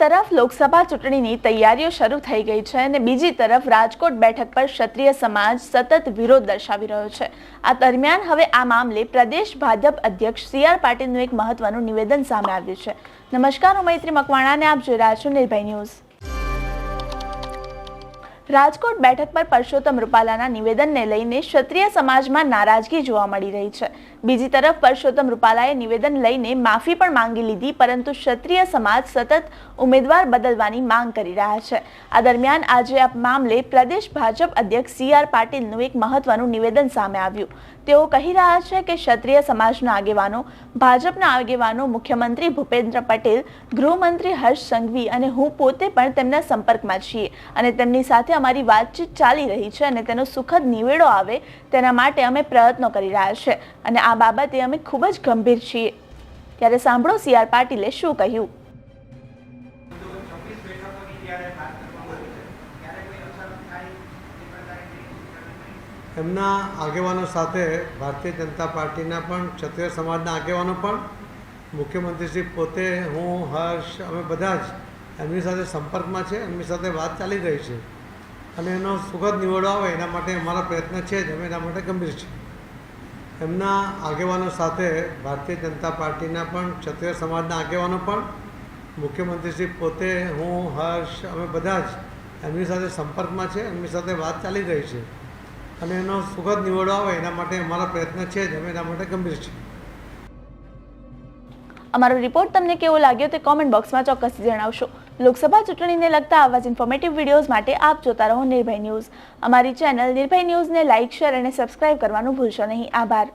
તરફ લોકસભા ચૂંટણીની તૈયારીઓ શરૂ થઈ ગઈ છે અને બીજી તરફ રાજકોટ બેઠક પર ક્ષત્રિય સમાજ સતત વિરોધ દર્શાવી રહ્યો છે. આ દરમિયાન હવે આ મામલે પ્રદેશ ભાજપ અધ્યક્ષ સી આર પાટીલનું એક મહત્વનું નિવેદન સામે આવ્યું છે. નમસ્કાર, હું મૈત્રી મકવાણાને આપ જોઈ રહ્યા છો નિર્ભય ન્યૂઝ. રાજકોટ બેઠક પર પરસોત્તમ રૂપાલાના નિવેદનને લઈને ક્ષત્રિય સમાજમાં નારાજગી જોવા મળી રહી છે. બીજી તરફ પરસોત્તમ રૂપાલાએ નિવેદન લઈને માફી પણ માંગી લીધી, પરંતુ ક્ષત્રિય સમાજ સતત ઉમેદવાર બદલવાની માંગ કરી રહ્યા છે. આ દરમિયાન આજે આ મામલે પ્રદેશ ભાજપ અધ્યક્ષ સી આર પાટીલનું એક મહત્વનું નિવેદન સામે આવ્યું. તેઓ કહી રહ્યા છે કે ક્ષત્રિય સમાજના આગેવાનો, ભાજપના આગેવાનો, મુખ્યમંત્રી ભૂપેન્દ્ર પટેલ, ગૃહમંત્રી હર્ષ સંઘવી અને હું પોતે પણ તેમના સંપર્કમાં છીએ અને તેમની સાથે અમારી વાતચીત ચાલી રહી છે અને તેનો સુખદ નિવેડો આવે તેના માટે અમે પ્રયત્નો કરી રહ્યા છે. અને આ બાબતે અમે ખૂબ જ ગંભીર છીએ. ત્યારે સાંભળો સી આર પાટીલે શું કહ્યું? એમના આગેવાનો સાથે ભારતીય જનતા પાર્ટીના પણ ક્ષત્રિય સમાજના આગેવાનો પણ મુખ્યમંત્રીશ્રી પોતે, હું, હર્ષ, અમે બધા જ એમની સાથે સંપર્કમાં છે, એમની સાથે વાત ચાલી રહી છે. અને એનો સુખદ નિવડો આવે એના માટે અમારા પ્રયત્ન છે જ. અમે એના માટે ગંભીર છીએ. એમના આગેવાનો સાથે ભારતીય જનતા પાર્ટીના પણ, ક્ષત્રિય સમાજના આગેવાનો પણ, મુખ્યમંત્રીશ્રી પોતે, હું, હર્ષ, અમે બધા જ એમની સાથે સંપર્કમાં છે, એમની સાથે વાત ચાલી રહી છે. અને એનો સુખદ નિવડો આવે એના માટે અમારા પ્રયત્ન છે જ. અમે એના માટે ગંભીર છીએ. અમારો રિપોર્ટ તમને કેવો લાગ્યો તે કોમેન્ટ બોક્સમાં ચોક્કસ જણાવશો. લોકસભા ચૂંટણીને લગતા આવા જ ઇન્ફોર્મેટિવ વિડીયોઝ માટે આપ જોતા રહો નિર્ભય ન્યૂઝ. અમારી ચેનલ નિર્ભય ન્યૂઝને લાઇક શેર અને સબસ્ક્રાઇબ કરવાનું ભૂલશો નહીં. આભાર.